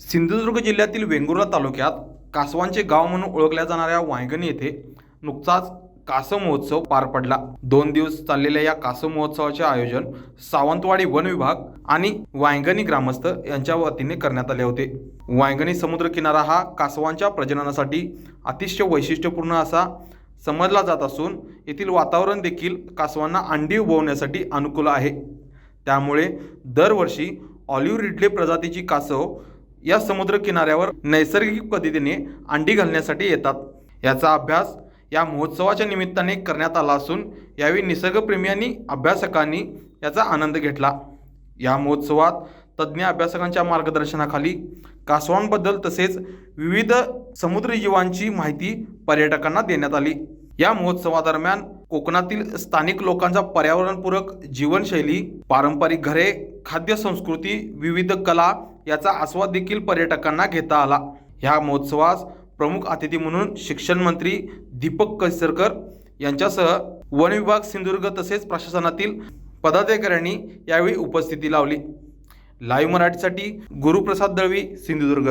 सिंधुदुर्ग जिल्ह्यातील वेंगुर्ला तालुक्यात कासवांचे गाव म्हणून ओळखल्या जाणाऱ्या वांगणी येथे नुकताच कासव महोत्सव पार पडला. दोन दिवस चाललेल्या या कासव महोत्सवाचे आयोजन सावंतवाडी वन विभाग आणि वायगणी ग्रामस्थ यांच्या वतीने करण्यात आले होते. वायगणी समुद्र किनारा हा कासवांच्या प्रजननासाठी अतिशय वैशिष्ट्यपूर्ण असा समजला जात असून येथील वातावरण देखील कासवांना अंडी उभवण्यासाठी अनुकूल आहे. त्यामुळे दरवर्षी ऑलिव्ह रिडले प्रजातीची कासव या समुद्र किनाऱ्यावर नैसर्गिक पद्धतीने अंडी घालण्यासाठी येतात. याचा अभ्यास या महोत्सवाच्या निमित्ताने करण्यात आला असून यावेळी निसर्गप्रेमी अभ्यासकांनी याचा आनंद घेतला. या महोत्सवात तज्ज्ञ अभ्यासकांच्या मार्गदर्शनाखाली कासवांबद्दल तसेच विविध समुद्रजीवांची माहिती पर्यटकांना देण्यात आली. या महोत्सवादरम्यान कोकणातील स्थानिक लोकांचा पर्यावरणपूरक जीवनशैली पारंपरिक घरे खाद्य संस्कृती विविध कला याचा आस्वाद देखील पर्यटकांना घेता आला. ह्या महोत्सवास प्रमुख अतिथी म्हणून शिक्षण मंत्री दीपक कसरकर यांच्यासह वन विभाग सिंधुदुर्ग तसेच प्रशासनातील पदाधिकाऱ्यांनी यावेळी उपस्थिती लावली. लाईव्ह मराठीसाठी गुरुप्रसाद दळवी सिंधुदुर्ग.